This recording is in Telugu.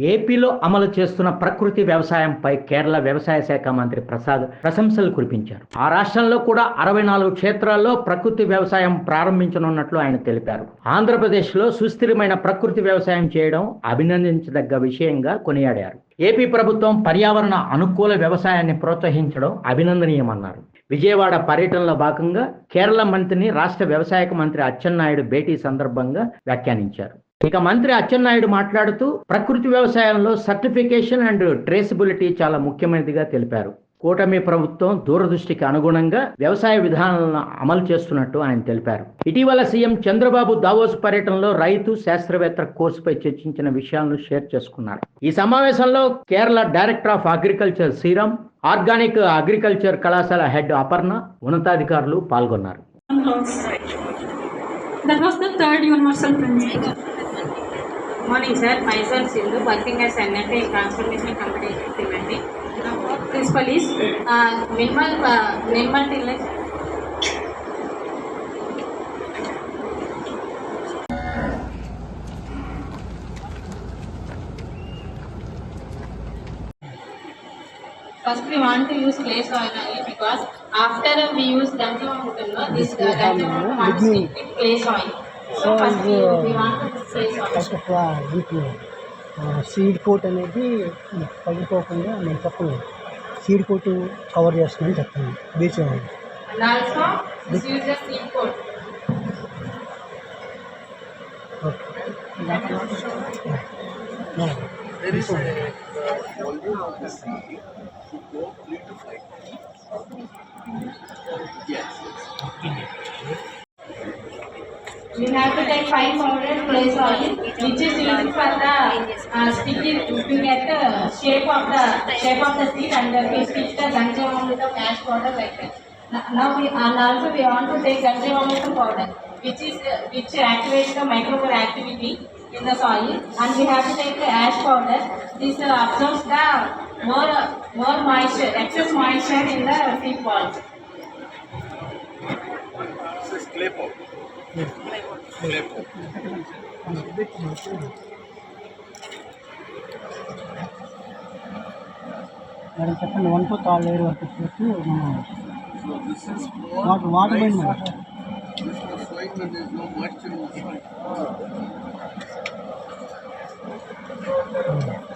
ఏపీలో అమలు చేస్తున్న ప్రకృతి వ్యవసాయంపై కేరళ వ్యవసాయ శాఖ మంత్రి ప్రసాద్ ప్రశంసలు కురిపించారు. ఆ రాష్ట్రంలో కూడా అరవై నాలుగు క్షేత్రాల్లో ప్రకృతి వ్యవసాయం ప్రారంభించనున్నట్లు ఆయన తెలిపారు. ఆంధ్రప్రదేశ్లో సుస్థిరమైన ప్రకృతి వ్యవసాయం చేయడం అభినందించదగ్గ విషయంగా కొనియాడారు. ఏపీ ప్రభుత్వం పర్యావరణ అనుకూల వ్యవసాయాన్ని ప్రోత్సహించడం అభినందనీయమన్నారు. విజయవాడ పర్యటనలో భాగంగా కేరళ మంత్రిని రాష్ట్ర వ్యవసాయ మంత్రి అచ్చెన్నాయుడు భేటీ సందర్భంగా వ్యాఖ్యానించారు. ఇక మంత్రి అచ్చెన్నాయుడు మాట్లాడుతూ ప్రకృతి వ్యవసాయంలో సర్టిఫికేషన్ అండ్ ట్రేసబిలిటీ చాలా ముఖ్యమైనదిగా తెలిపారు. కూటమి ప్రభుత్వం దూరదృష్టికి అనుగుణంగా వ్యవసాయ విధానాలను అమలు చేస్తున్నట్టు ఆయన తెలిపారు. ఇటీవల సీఎం చంద్రబాబు దావోస్ పర్యటనలో రైతు శాస్త్రవేత్త కోర్సుపై చర్చించిన విషయాలను షేర్ చేసుకున్నారు. ఈ సమావేశంలో Kerala director of agriculture Sriram organic agriculture కళాశాల హెడ్ అపర్ణ ఉన్నతాధికారులు పాల్గొన్నారు. Morning sir my sir Sindhu working as NLT transformation company executive అండి principle is minimal minimal First, we want to use clay soil only because after we use ganjam, this ganjam wants to clay soil. So, first we, we want to use clay soil. First of all వీటిని సీడ్ కోట్ అనేది పడిపోకుండా నేను చెప్పను సీడ్ కోట్ కవర్ చేస్తుందని చెప్తాను beach And We have to take five powdered clay soil, which is used for the uh, sticking to get the shape of the shape of the seed and then we stick the ganjavamruta ash powder like that. Now now we and also we want to take ganjavamruta powder, which is uh, which activates the microbial activity in the soil, and we have to take the ash powder. This uh, absorbs the more more moisture, excess moisture in the seed balls. This is clay pot. Madam చెప్పండి వన్ టు థర్డ్ లేయర్ వరకు వచ్చేసి వాటర్ వాటర్ dry పోయింది soil. మేడం